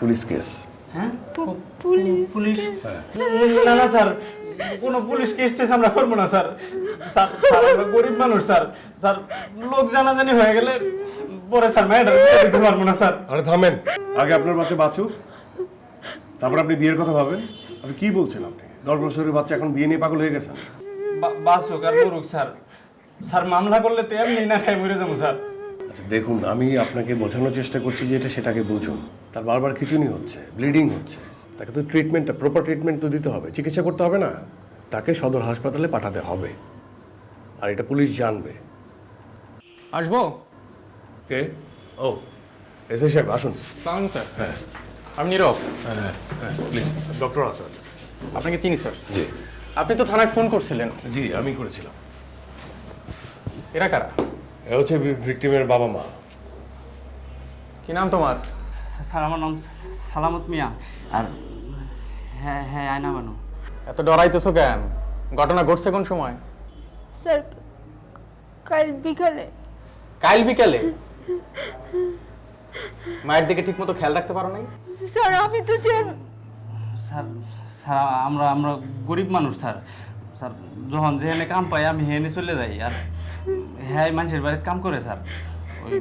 Police case. হ্যাঁ? Police police. না না স্যার কোনো পুলিশ কেস টেস আমরা করব না স্যার। স্যার স্যার, আমরা গরিব মানুষ স্যার। স্যার লোক জানাজানি হয়ে গেলে পরে স্যার ম্যাডাম দিতে পারব না স্যার। আরে থামেন। আগে আপনার বাচ্চা বাঁচুক তারপর আপনি বিয়ের কথা ভাবেন। আপনি কি বলছেন আপনি? দশ বছরের বাচ্চা এখন বিয়ে নিয়ে পাগল হয়ে গেছেন। বা- বাঁচুক আর মরুক স্যার। স্যার মামলা করলে তো এমনি না খাই মরে যাব স্যার। আচ্ছা দেখুন আমি আপনাকে বোঝানোর চেষ্টা করছি যে এটা সেটাকে বুঝুন। তার বারবার খিচুনি হচ্ছে ব্লিডিং হচ্ছে। তাকে তো ট্রিটমেন্টটা প্রপার ট্রিটমেন্ট তো দিতে হবে চিকিৎসা করতে হবে না। তাকে সদর হাসপাতালে পাঠাতে হবে। আর এটা পুলিশ জানবে। আসব? কে? ও এস এ সাহেব আসুন। সালাম স্যার। আমি নীরব। হ্যাঁ হ্যাঁ প্লিজ ডক্টর আসাদ। আপনাকে চিনি স্যার? জি। আপনি তো থানায় ফোন করছিলেন। জি আমি করেছিলাম। এরা কারা? এ হচ্ছে ভিকটিমের বাবা মা। কি নাম তোমার? স্যার আমার নাম সালামত মিয়া। আর হ্যাঁ হ্যাঁ আয়না বানু। এত ডরাইতেছো কেন? ঘটনা ঘটছে কোন সময়? স্যার কাল বিকালে। কাল বিকেলে? মায়ের দিকে ঠিকমতো খেয়াল রাখতে পারো নাই? স্যার আমি তো স্যার স্যার আমরা আমরা গরিব মানুষ স্যার। স্যার যখন যেখানে কাম পাই আমি হেনে চলে যাই। আর হ্যাঁ মানুষের বাড়িতে কাম করে স্যার। ওই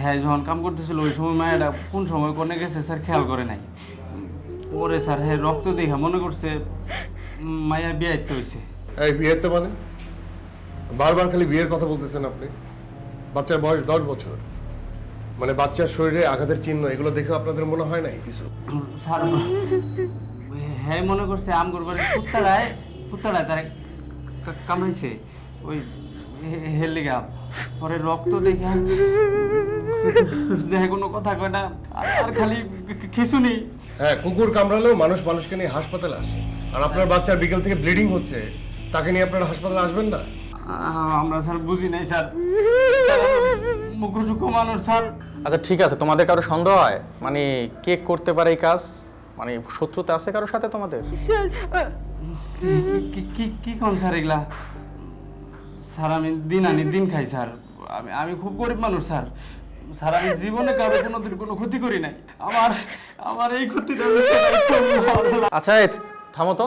হ্যাঁ যখন কাম করতেছিল ওই সময় মায়েরা কোন সময় কোনে গেছে স্যার খেয়াল করে নাই। পরে স্যার হ্যাঁ রক্ত দেখা মনে করছে মায়া বিয়াইতে হয়েছে এই বিয়ের তো মানে? বারবার খালি বিয়ের কথা বলতেছেন আপনি? বাচ্চার বয়স দশ বছর। মানে বাচ্চার শরীরে আঘাতের চিহ্ন এগুলো দেখে আপনাদের মনে হয় নাই কিছু? স্যার হ্যাঁ মনে করছে আম করবার কুত্তাড়ায় কুত্তাড়ায় তার কামাইছে ওই হে- হের লিগা পরে রক্ত দেখা দেখে কোনো কথা কয় না আর- খালি খিচুনি হ্যাঁ কুকুর কামড়ালেও মানুষ মানুষকে নিয়ে হাসপাতালে আসে। আর আপনার বাচ্চার বিকেল থেকে ব্লিডিং হচ্ছে তাকে নিয়ে আপনারা হাসপাতালে আসবেন না? আমরা স্যার বুঝি নাই স্যার। মুখসুখ মানুষ স্যার। আচ্ছা ঠিক আছে তোমাদের কারও সন্দেহ হয়? মানে কে করতে পারে এই কাজ? মানে শত্রুতা আছে কারোর সাথে তোমাদের? স্যার কি- কি কি কোন স্যার এগুলা? স্যার আমি দিন আনি দিন খাই স্যার। আমি আমি খুব গরিব মানুষ স্যার। স্যার আমি জীবনে কারও কোনোদিন কোনো ক্ষতি করি নাই। আমার আমার এই ক্ষতিটা। আচ্ছা থামো তো।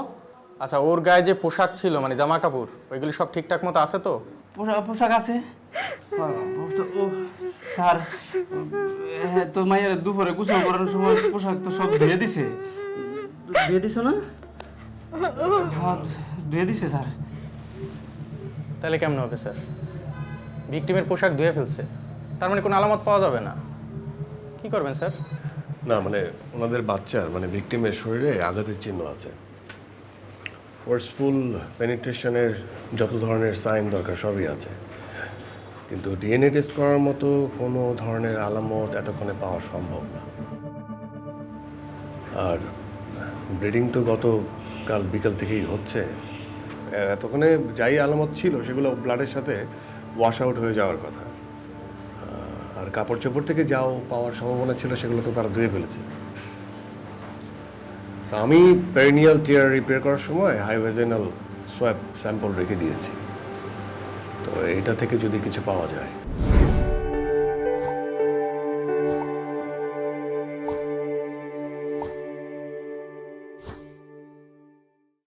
আচ্ছা ওর গায়ে যে পোশাক ছিল মানে জামা কাপড় ওইগুলি সব ঠিকঠাক মতো আছে তো? পোশাক পোশাক আছে। ও স্যার হ্যাঁ তোর মায়ের দুপুরে গোসল করার সময় পোশাক তো সব ধুয়ে দিছে। ধুয়ে দিছো না? হ্যাঁ ধুয়ে দিছে স্যার। তাহলে কেমন হবে, স্যার? ভিকটিমের পোশাক ধুয়ে ফেলছে। তার মানে কোনো আলামত পাওয়া যাবে না। কি করবেন, স্যার? না মানে ওনাদের বাচ্চার মানে ভিকটিমের শরীরে আঘাতের চিহ্ন আছে। ফোর্সফুল পেনিট্রেশনের যত ধরনের সাইন দরকার, সবই আছে। কিন্তু ডিএনএ টেস্ট করার মতো কোনো ধরনের আলামত এতক্ষণে পাওয়া সম্ভব না। আর ব্রিডিং তো গতকাল বিকাল থেকেই হচ্ছে। এতক্ষণে যাই আলামত ছিল, সেগুলো ব্লাডের সাথে ওয়াশ আউট হয়ে যাওয়ার কথা। আর কাপড় চোপড় থেকে যাও পাওয়ার সম্ভাবনা ছিল, সেগুলো তো তারা ধুয়ে ফেলেছে। আমি পেরিনিয়াল টিয়ার রিপেয়ার করার সময় হাইভেজেনাল সোয়াব স্যাম্পল রেখে দিয়েছি। তো এটা থেকে যদি কিছু পাওয়া যায়।